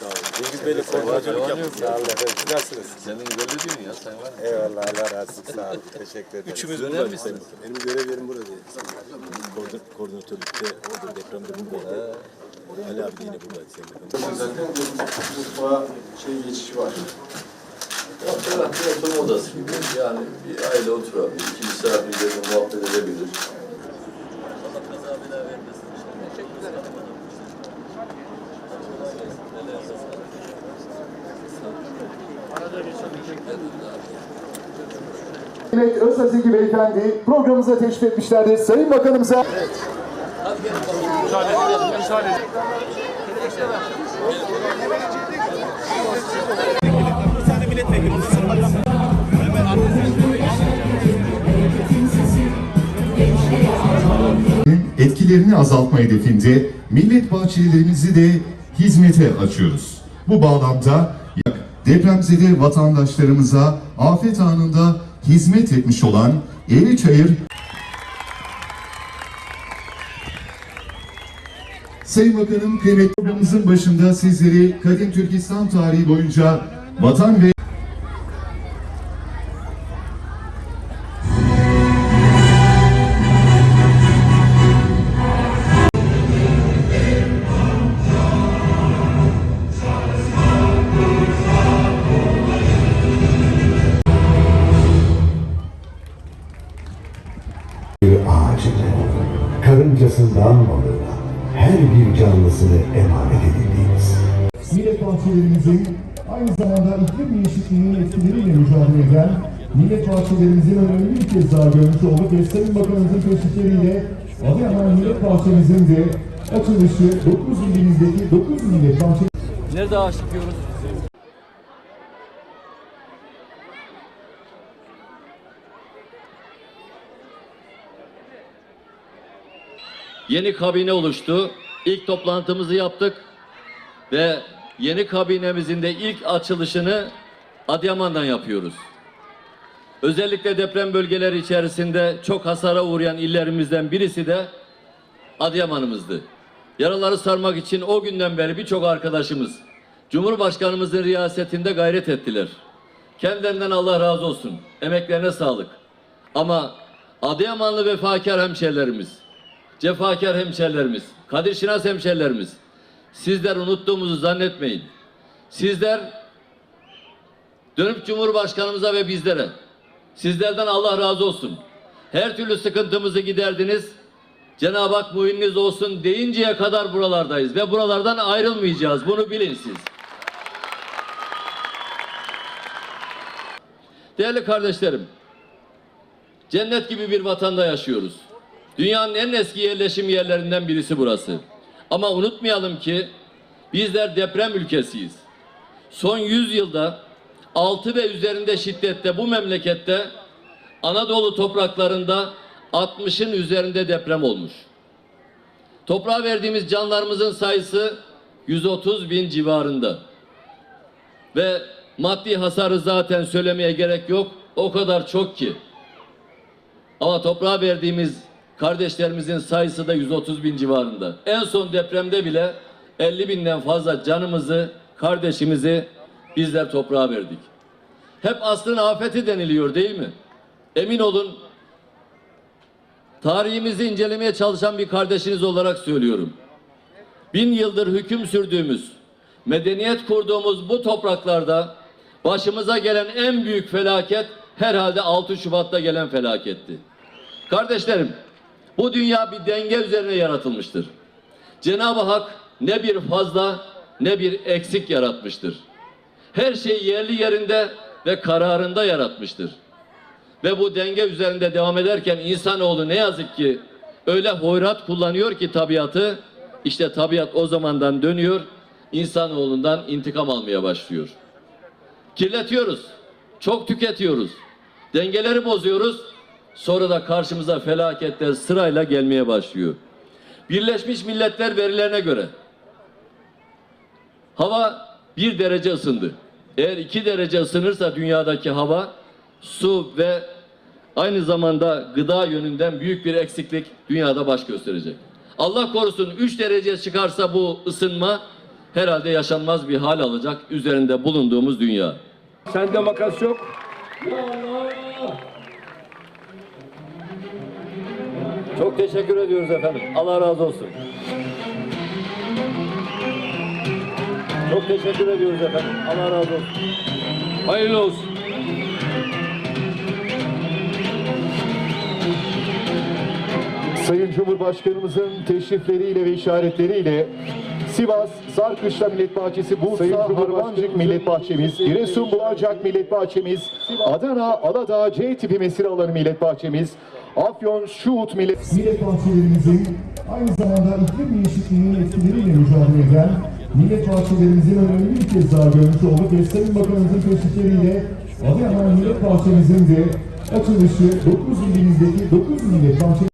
sağ olun. Cengiz Bey'le koordinatörlük yaptık. Sağ olun efendim. Siz nasılsınız? Senin böyle diyorsun ya sen var. ya. Eyvallah Allah razı olsun. Sağ olun. Teşekkür ederim. Üçümüz buradayız. misin? Benim görev yerim burada değil. Koordin, koordinatörlükte orada depremde buradaydı. Ali abi de yine buradaydı. Senin de. Mutfağa şey geçişi var. Ya ferah bir oturma odası gibi. Yani bir aile oturabilir. iki misafirlerle muhabbet edebilir. Mehmet Özazeki Beyefendi programımıza teşrif etmişlerdir. Sayın Bakanımıza etkilerini azaltma hedefinde millet bahçelerimizi de hizmete açıyoruz. Bu bağlamda depremzede vatandaşlarımıza afet anında hizmet etmiş olan Eriçayır Sayın Bakanım, kıymetli başında sizleri Kadim Türkistan tarihi boyunca vatan ve karıncasından balığına, her bir canlısını emanet edildiğimiz. millet bahçelerimizin aynı zamanda iklim değişikliğinin etkileriyle mücadele eden millet bahçelerimizin önemli bir kez daha görmüş olduk ve Sayın Bakanımızın teşvikleriyle Adıyaman Millet Bahçemizin de açılışı 9 ilimizdeki 9 millet bahçe Nerede ağaç dikiyoruz? Yeni kabine oluştu. İlk toplantımızı yaptık ve yeni kabinemizin de ilk açılışını Adıyaman'dan yapıyoruz. Özellikle deprem bölgeleri içerisinde çok hasara uğrayan illerimizden birisi de Adıyaman'ımızdı. Yaraları sarmak için o günden beri birçok arkadaşımız Cumhurbaşkanımızın riyasetinde gayret ettiler. Kendilerinden Allah razı olsun. Emeklerine sağlık. Ama Adıyamanlı vefakar hemşerilerimiz, cefakar hemşerilerimiz, Kadir Şinas hemşerilerimiz, sizler unuttuğumuzu zannetmeyin. Sizler dönüp Cumhurbaşkanımıza ve bizlere sizlerden Allah razı olsun. Her türlü sıkıntımızı giderdiniz. Cenab-ı Hak muhinniniz olsun deyinceye kadar buralardayız ve buralardan ayrılmayacağız. Bunu bilin siz. Değerli kardeşlerim, cennet gibi bir vatanda yaşıyoruz. Dünyanın en eski yerleşim yerlerinden birisi burası. Ama unutmayalım ki bizler deprem ülkesiyiz. Son 100 yılda 6 ve üzerinde şiddette bu memlekette Anadolu topraklarında 60'ın üzerinde deprem olmuş. Toprağa verdiğimiz canlarımızın sayısı 130 bin civarında. Ve maddi hasarı zaten söylemeye gerek yok. O kadar çok ki. Ama toprağa verdiğimiz kardeşlerimizin sayısı da 130 bin civarında. En son depremde bile 50 binden fazla canımızı, kardeşimizi bizler toprağa verdik. Hep aslın afeti deniliyor değil mi? Emin olun tarihimizi incelemeye çalışan bir kardeşiniz olarak söylüyorum. Bin yıldır hüküm sürdüğümüz, medeniyet kurduğumuz bu topraklarda başımıza gelen en büyük felaket herhalde 6 Şubat'ta gelen felaketti. Kardeşlerim, bu dünya bir denge üzerine yaratılmıştır. Cenab-ı Hak ne bir fazla ne bir eksik yaratmıştır. Her şeyi yerli yerinde ve kararında yaratmıştır. Ve bu denge üzerinde devam ederken insanoğlu ne yazık ki öyle hoyrat kullanıyor ki tabiatı, işte tabiat o zamandan dönüyor, insanoğlundan intikam almaya başlıyor. Kirletiyoruz, çok tüketiyoruz, dengeleri bozuyoruz, sonra da karşımıza felaketler sırayla gelmeye başlıyor. Birleşmiş Milletler verilerine göre hava bir derece ısındı. Eğer iki derece ısınırsa dünyadaki hava, su ve aynı zamanda gıda yönünden büyük bir eksiklik dünyada baş gösterecek. Allah korusun 3 derece çıkarsa bu ısınma herhalde yaşanmaz bir hal alacak üzerinde bulunduğumuz dünya. Sende makas yok. Çok teşekkür ediyoruz efendim. Allah razı olsun. Çok teşekkür ediyoruz efendim. Allah razı olsun. Hayırlı olsun. Sayın Cumhurbaşkanımızın teşrifleriyle ve işaretleriyle Sivas, Sarkışla Millet Bahçesi, Bursa, Harmancık Millet Bahçemiz, Giresun Bulacak Millet Bahçemiz, Adana, Aladağ, C tipi mesire alanı Millet Bahçemiz, Afyon, Şuhut Millet... Millet Bahçelerimizin aynı zamanda iklim değişikliğinin etkileriyle mücadele eden Millet Bahçelerimizin önemli bir kez daha görmüş olduk. Ve Sayın Bakanımızın teşrifleriyle Adıyaman Millet Bahçemizin de açılışı 9 ilimizdeki 9 millet bahçe